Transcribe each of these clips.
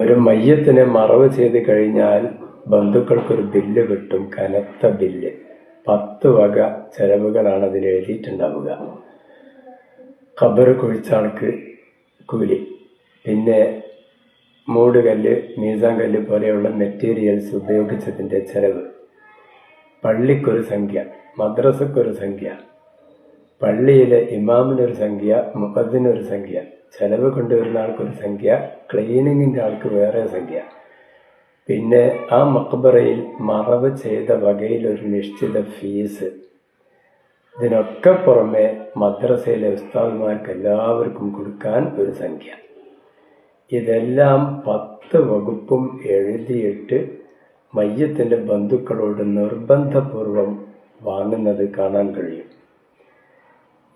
ഒരു മയ്യത്തിനെ മറവ് ചെയ്ത് കഴിഞ്ഞാൽ ബന്ധുക്കൾക്കൊരു ബില്ല് കിട്ടും കനത്ത ബില്ല്. പത്ത് വക ചെലവുകളാണ് അതിൽ എഴുതിയിട്ടുണ്ടാവുക. ഖബർ കുഴിച്ച ആൾക്ക് കൂലി. പിന്നെ മൂടുകല്ല് മീസാൻ കല്ല് പോലെയുള്ള മെറ്റീരിയൽസ് ഉപയോഗിച്ചതിന്റെ ചെലവ്. പള്ളിക്കൊരു സംഖ്യ മദ്രസക്കൊരു സംഖ്യ. പള്ളിയിലെ ഇമാമിനൊരു സംഖ്യ മുഖത്തിനൊരു സംഖ്യ. ചെലവ് കൊണ്ടുവരുന്ന ആൾക്കൊരു സംഖ്യ ക്ലീനിങ്ങിന്റെ ആൾക്ക് വേറെ സംഖ്യ. പിന്നെ ആ മക്ബറയിൽ മറവ് ചെയ്ത വകയിൽ ഒരു നിശ്ചിത ഫീസ് ഇതിനൊക്കെ പുറമെ മദ്രസയിലെ ഉസ്താദ്മാർക്ക് എല്ലാവർക്കും കൊടുക്കാൻ ഒരു സംഖ്യ. ഇതെല്ലാം പത്ത് വകുപ്പും എഴുതിയിട്ട് മയ്യത്തിന്റെ ബന്ധുക്കളോട് നിർബന്ധപൂർവം വാങ്ങുന്നത് കാണാൻ കഴിയും.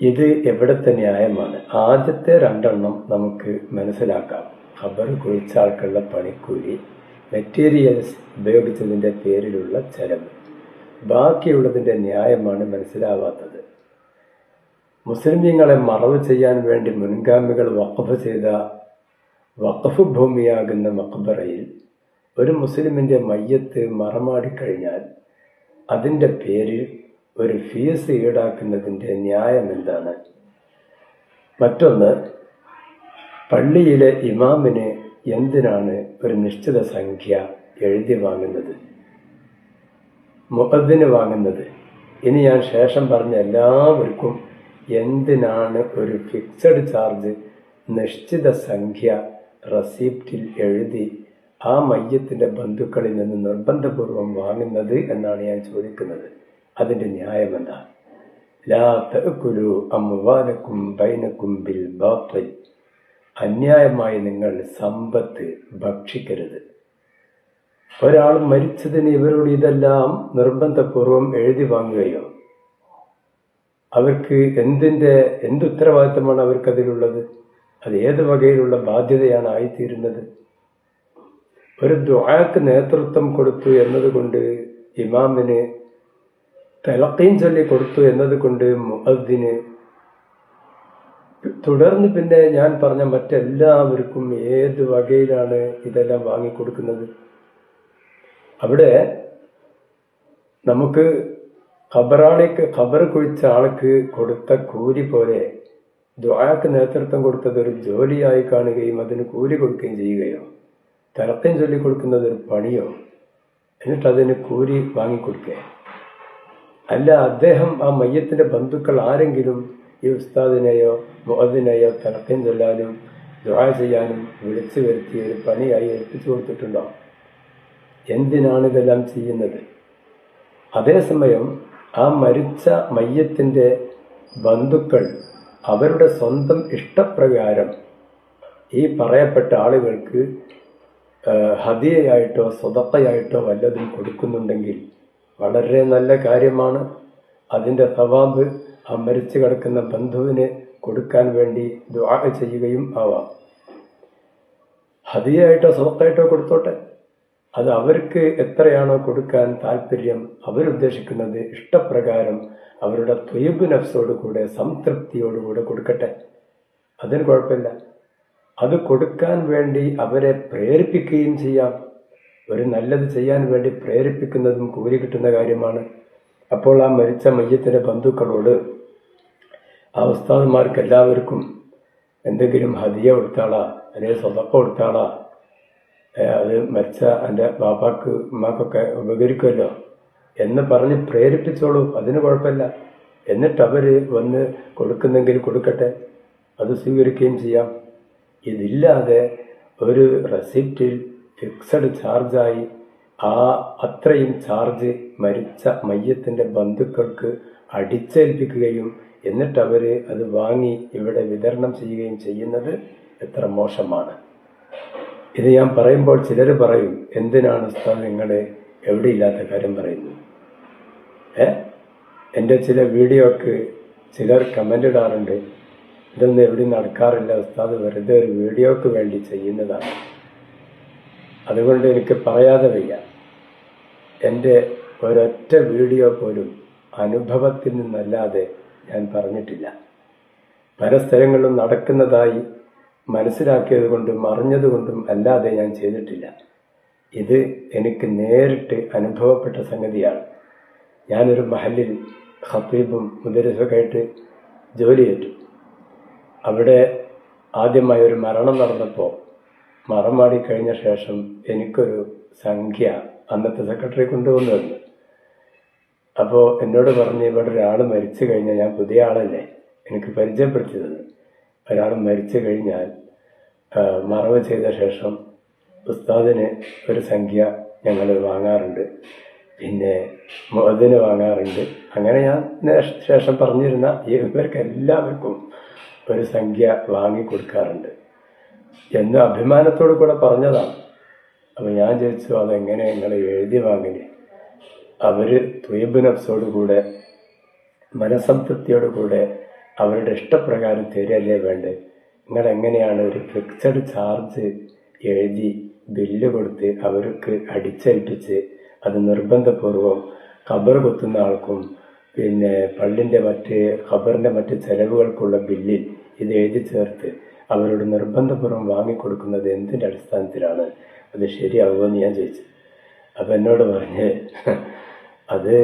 ഇത് എവിടത്തെ ന്യായമാണ് ആദ്യത്തെ രണ്ടെണ്ണം നമുക്ക് മനസ്സിലാക്കാം. ഖബർ കുഴിച്ച ആൾക്കുള്ള പണിക്കൂലി മെറ്റീരിയൽസ് ഉപയോഗിച്ചതിന്റെ പേരിലുള്ള ചെലവ് ബാക്കിയുള്ളതിന്റെ ന്യായമാണ് മനസ്സിലാവാത്തത്. മുസ്ലിമീങ്ങളെ മറവ് ചെയ്യാൻ വേണ്ടി മുൻഗാമികൾ വഖഫ് ചെയ്ത വഖഫ് ഭൂമിയാകുന്ന മക്ബറയിൽ ഒരു മുസ്ലിമിന്റെ മയ്യത്ത് മറമാടിക്കഴിഞ്ഞാൽ അതിന്റെ പേരിൽ ഒരു ഫീസ് ഈടാക്കുന്നതിന്റെ ന്യായം എന്താണ്? മറ്റൊന്ന് പള്ളിയിലെ ഇമാമിന് എന്തിനാണ് ഒരു നിശ്ചിത സംഖ്യ എഴുതി വാങ്ങുന്നത്? മുഖദ്ദിന് വാങ്ങുന്നത്. ഇനി ഞാൻ ശേഷം പറഞ്ഞ എല്ലാവർക്കും എന്തിനാണ് ഒരു ഫിക്സഡ് ചാർജ് നിശ്ചിത സംഖ്യ റെസിപ്റ്റിൽ എഴുതി ആ മയ്യത്തിന്റെ ബന്ധുക്കളിൽ നിന്ന് നിർബന്ധപൂർവം വാങ്ങുന്നത് എന്നാണ് ഞാൻ ചോദിക്കുന്നത്. അതിന്റെ ന്യായം എന്താ? ലാ തഅക്കുലു അംവാലക്കും ബൈനക്കും ബിൽ ബാത്തിൽ. അന്യായമായി നിങ്ങൾ സമ്പത്ത് ഭക്ഷിക്കരുത്. ഒരാൾ മരിച്ചതിന് ഇവരോട് ഇതെല്ലാം നിർബന്ധപൂർവം എഴുതി വാങ്ങുകയോ? അവർക്ക് എന്തിന്റെ എന്ത് ഉത്തരവാദിത്തമാണ് അവർക്കതിലുള്ളത്? അത് ഏത് വകയിലുള്ള ബാധ്യതയാണ് ആയിത്തീരുന്നത്? ഒരു ദ്വാക്ക് നേതൃത്വം കൊടുത്തു എന്നതുകൊണ്ട് ഇമാമിന് തലക്കയും ചൊല്ലി കൊടുത്തു എന്നതുകൊണ്ട് മുഅദ്ദിന് തുടർന്ന് പിന്നെ ഞാൻ പറഞ്ഞ മറ്റെല്ലാവർക്കും ഏത് വകയിലാണ് ഇതെല്ലാം വാങ്ങിക്കൊടുക്കുന്നത്? അവിടെ നമുക്ക് ഖബറാളിക്ക് ഖബർ കുഴിച്ച ആൾക്ക് കൊടുത്ത കൂലി പോലെ ദ്വായക്ക് നേതൃത്വം കൊടുത്തത് ഒരു ജോലിയായി കാണുകയും അതിന് കൂലി കൊടുക്കുകയും ചെയ്യുകയോ തലക്കം ചൊല്ലി കൊടുക്കുന്നത് ഒരു പണിയോ എന്നിട്ട് അതിന് കൂലി വാങ്ങിക്കൊടുക്കുക. അല്ല അദ്ദേഹം ആ മയ്യത്തിന്റെ ബന്ധുക്കൾ ആരെങ്കിലും ഈ ഉസ്താദിനെയോ മുഹദിനെയോ തലക്കം ചൊല്ലാനും ദ്വാ ചെയ്യാനും വിളിച്ചു വരുത്തി ഒരു പണിയായി ഏൽപ്പിച്ചു കൊടുത്തിട്ടുണ്ടോ? എന്തിനാണ് ഇതെല്ലാം ചെയ്യുന്നത്? അതേസമയം ആ മരിച്ച മയ്യത്തിന്റെ ബന്ധുക്കൾ അവരുടെ സ്വന്തം ഇഷ്ടപ്രകാരം ഈ പറയപ്പെട്ട ആളുകൾക്ക് ഹതിയായിട്ടോ സ്വതത്തയായിട്ടോ വല്ലതും കൊടുക്കുന്നുണ്ടെങ്കിൽ വളരെ നല്ല കാര്യമാണ്. അതിന്റെ സവാബ് ആ മരിച്ചു കിടക്കുന്ന ബന്ധുവിന് കൊടുക്കാൻ വേണ്ടി ദുആ ചെയ്യുകയും ആവാം. ഹതിയായിട്ടോ സ്വത്തായിട്ടോ കൊടുത്തോട്ടെ. അത് അവർക്ക് എത്രയാണോ കൊടുക്കാൻ താല്പര്യം അവരുദ്ദേശിക്കുന്നത് ഇഷ്ടപ്രകാരം അവരുടെ ത്വയബ് നഫ്സോടുകൂടെ സംതൃപ്തിയോടുകൂടെ കൊടുക്കട്ടെ. അതിന് കുഴപ്പമില്ല. അത് കൊടുക്കാൻ വേണ്ടി അവരെ പ്രേരിപ്പിക്കുകയും ചെയ്യാം. ഒരു നല്ലത് ചെയ്യാൻ വേണ്ടി പ്രേരിപ്പിക്കുന്നതും കൂലി കിട്ടുന്ന കാര്യമാണ്. അപ്പോൾ ആ മരിച്ച മയ്യത്തിന്റെ ബന്ധുക്കളോട് ആ എല്ലാവർക്കും എന്തെങ്കിലും ഹതിയ കൊടുത്താളാ അല്ലെങ്കിൽ സ്വതക്ക കൊടുത്താളാ അത് മരിച്ച എന്റെ ബാപ്പാക്ക് ഉമ്മാക്കൊക്കെ ഉപകരിക്കുമല്ലോ? എന്ന് പറഞ്ഞ് പ്രേരിപ്പിച്ചോളൂ. അതിന് കുഴപ്പമില്ല. എന്നിട്ട് അവർ വന്ന് കൊടുക്കുന്നെങ്കിൽ കൊടുക്കട്ടെ. അത് സ്വീകരിക്കുകയും ചെയ്യാം. ഇതില്ലാതെ ഒരു റെസിപ്റ്റിൽ ഫിക്സഡ് ചാർജായി. ആ അത്രയും ചാർജ് മരിച്ച മയ്യത്തിന്റെ ബന്ധുക്കൾക്ക് അടിച്ചേൽപ്പിക്കുകയും എന്നിട്ട് അവർ അത് വാങ്ങി ഇവിടെ വിതരണം ചെയ്യുകയും ചെയ്യുന്നത് എത്ര മോശമാണ്. ഇത് ഞാൻ പറയുമ്പോൾ ചിലർ പറയും എന്തിനാണ് ഉസ്താദ് നിങ്ങൾ എവിടെയില്ലാത്ത കാര്യം പറയുന്നു ഏ? എന്റെ ചില വീഡിയോക്ക് ചിലർ കമന്റ് ഇടാറുണ്ട് ഇതൊന്നും എവിടെയും നടക്കാറില്ല ഉസ്താദ് വെറുതെ ഒരു വീഡിയോക്ക് വേണ്ടി ചെയ്യുന്നതാണ്. അതുകൊണ്ട് എനിക്ക് പറയാതെ വയ്യ. എന്റെ ഒരൊറ്റ വീഡിയോ പോലും അനുഭവത്തിൽ നിന്നല്ലാതെ ഞാൻ പറഞ്ഞിട്ടില്ല. പല സ്ഥലങ്ങളിലും നടക്കുന്നതായി മനസ്സിലാക്കിയത് കൊണ്ടും അറിഞ്ഞതുകൊണ്ടും അല്ലാതെ ഞാൻ ചെയ്തിട്ടില്ല. ഇത് എനിക്ക് നേരിട്ട് അനുഭവപ്പെട്ട സംഗതിയാണ്. ഞാനൊരു മഹലിൽ ഖത്തീബും മുദരിസൊക്കെ ആയിട്ട് ജോലി ഏറ്റു. അവിടെ ആദ്യമായി ഒരു മരണം നടന്നപ്പോൾ മറമാടി കഴിഞ്ഞ ശേഷം എനിക്കൊരു സംഖ്യ അന്നത്തെ സെക്രട്ടറി കൊണ്ടുവന്നിരുന്നു. അപ്പോൾ എന്നോട് പറഞ്ഞ് ഇവിടെ ഒരാൾ മരിച്ചു കഴിഞ്ഞാൽ ഞാൻ പുതിയ ആളല്ലേ? എനിക്ക് പരിചയപ്പെടുത്തിയത്. ഒരാൾ മരിച്ചു കഴിഞ്ഞാൽ മറവ് ചെയ്ത ശേഷം ഉസ്താദിന് ഒരു സംഖ്യ ഞങ്ങൾ വാങ്ങാറുണ്ട്. പിന്നെ മോദിന് വാങ്ങാറുണ്ട്. അങ്ങനെ ഞാൻ ശേഷം പറഞ്ഞിരുന്ന ഈ ഇവർക്ക് എല്ലാവർക്കും ഒരു സംഖ്യ വാങ്ങി കൊടുക്കാറുണ്ട് എന്ന് അഭിമാനത്തോടു കൂടെ പറഞ്ഞതാണ് അപ്പം ഞാൻ ചോദിച്ചു അതെങ്ങനെ നിങ്ങൾ എഴുതി വാങ്ങില്ലേ അവർ ത്വീബ് നഫ്സോടുകൂടെ മനസംതൃപ്തിയോടുകൂടെ അവരുടെ ഇഷ്ടപ്രകാരം തരികയല്ലേ വേണ്ടത് നിങ്ങൾ എങ്ങനെയാണ് ഒരു ഫിക്സഡ് ചാർജ് എഴുതി ബില്ല് കൊടുത്ത് അവർക്ക് അടിച്ചേൽപ്പിച്ച് അത് നിർബന്ധപൂർവം ഖബർ കൊത്തുന്ന ആൾക്കും പിന്നെ പള്ളിന്റെ മറ്റ് ഖബറിന്റെ മറ്റ് ചെലവുകൾക്കുള്ള ബില്ലിൽ ഇത് എഴുതി ചേർത്ത് അവരോട് നിർബന്ധപൂർവം വാങ്ങിക്കൊടുക്കുന്നത് എന്തിന്റെ അടിസ്ഥാനത്തിലാണ്? അത് ശരിയാവുമെന്ന് ഞാൻ ചോദിച്ചു. അപ്പം എന്നോട് പറഞ്ഞ് അത്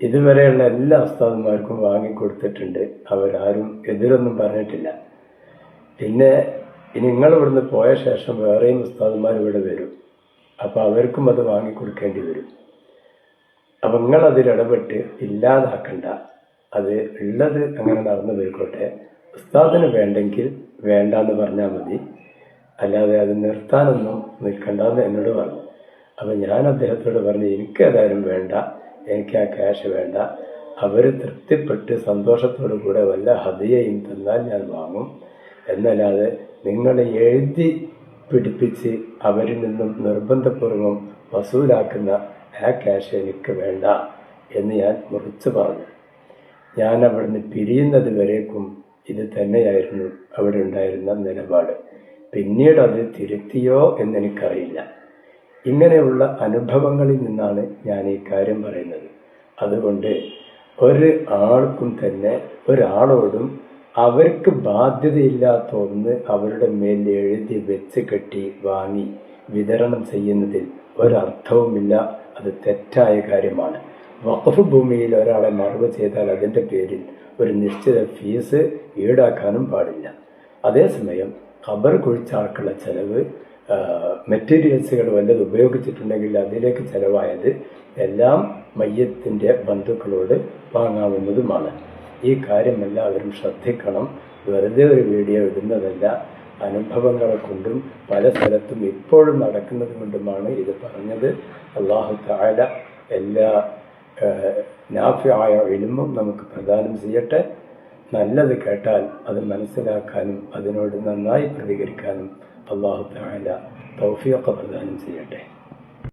ഇതുവരെയുള്ള എല്ലാ ഉസ്താദന്മാർക്കും വാങ്ങിക്കൊടുത്തിട്ടുണ്ട്. അവരാരും എതിരൊന്നും പറഞ്ഞിട്ടില്ല. പിന്നെ നിങ്ങൾ ഇവിടുന്ന് പോയ ശേഷം വേറെയും ഉസ്താദന്മാർ ഇവിടെ വരും. അപ്പോൾ അവർക്കും അത് വാങ്ങിക്കൊടുക്കേണ്ടി വരും. അപ്പം നിങ്ങളതിലിടപെട്ട് ഇല്ലാതാക്കണ്ട. അത് ഉള്ളത് അങ്ങനെ നടന്നു പോയിക്കോട്ടെ. ഉസ്താദിന് വേണ്ടെങ്കിൽ വേണ്ട എന്ന് പറഞ്ഞാൽ മതി. അല്ലാതെ അത് നിർത്താനൊന്നും നിൽക്കണ്ടെന്ന് എന്നോട് പറഞ്ഞു. അപ്പം ഞാൻ അദ്ദേഹത്തോട് പറഞ്ഞു എനിക്ക് ഏതായാലും വേണ്ട. എനിക്ക് ആ ക്യാഷ് വേണ്ട. അവർ തൃപ്തിപ്പെട്ട് സന്തോഷത്തോടു കൂടെ വല്ല ഹതിയയും തന്നാൽ ഞാൻ വാങ്ങും. എന്നല്ലാതെ നിങ്ങളെ എഴുതി പിടിപ്പിച്ച് അവരിൽ നിന്നും നിർബന്ധപൂർവം വസൂലാക്കുന്ന ആ ക്യാഷ് എനിക്ക് വേണ്ട എന്ന് ഞാൻ മുറിച്ച് പറഞ്ഞു. ഞാൻ അവിടുന്ന് പിരിയുന്നത് വരേക്കും ഇത് തന്നെയായിരുന്നു അവിടെ ഉണ്ടായിരുന്ന നിലപാട്. പിന്നീട് അത് തിരുത്തിയോ എന്നെനിക്കറിയില്ല. ഇങ്ങനെയുള്ള അനുഭവങ്ങളിൽ നിന്നാണ് ഞാൻ ഈ കാര്യം പറയുന്നത്. അതുകൊണ്ട് ഒരു ആൾക്കും തന്നെ ഒരാളോടും അവർക്ക് ബാധ്യതയില്ലാത്ത ഒന്ന് അവരുടെ മേൽ എഴുതി വെച്ച് കെട്ടി വാങ്ങി വിതരണം ചെയ്യുന്നതിൽ ഒരർത്ഥവുമില്ല. അത് തെറ്റായ കാര്യമാണ്. വഖഫ് ഭൂമിയിൽ ഒരാളെ മറവ് ചെയ്താൽ അതിന്റെ പേരിൽ ഒരു നിശ്ചിത ഫീസ് ഈടാക്കാനും പാടില്ല. അതേസമയം ഖബർ കുഴിച്ച ആൾക്കുള്ള ചെലവ് മെറ്റീരിയൽസുകൾ വല്ലത് ഉപയോഗിച്ചിട്ടുണ്ടെങ്കിൽ അതിലേക്ക് ചെലവായത് എല്ലാം മയ്യത്തിന്റെ ബന്ധുക്കളോട് വാങ്ങാവുന്നതുമാണ്. ഈ കാര്യം എല്ലാവരും ശ്രദ്ധിക്കണം. വെറുതെ ഒരു വീഡിയോ ഇടുന്നതല്ല. അനുഭവങ്ങളെ കൊണ്ടും പല സ്ഥലത്തും ഇപ്പോഴും നടക്കുന്നത് കൊണ്ടുമാണ് ഇത് പറഞ്ഞത്. അള്ളാഹു താല എല്ലാ നാഫ്യായ ഇൽമും നമുക്ക് പ്രദാനം ചെയ്യട്ടെ. നല്ലത് കേട്ടാൽ അത് മനസ്സിലാക്കാനും അതിനോട് നന്നായി പ്രതികരിക്കാനും അള്ളാഹു താല തൗഫിയൊക്കെ പ്രദാനം ചെയ്യട്ടെ.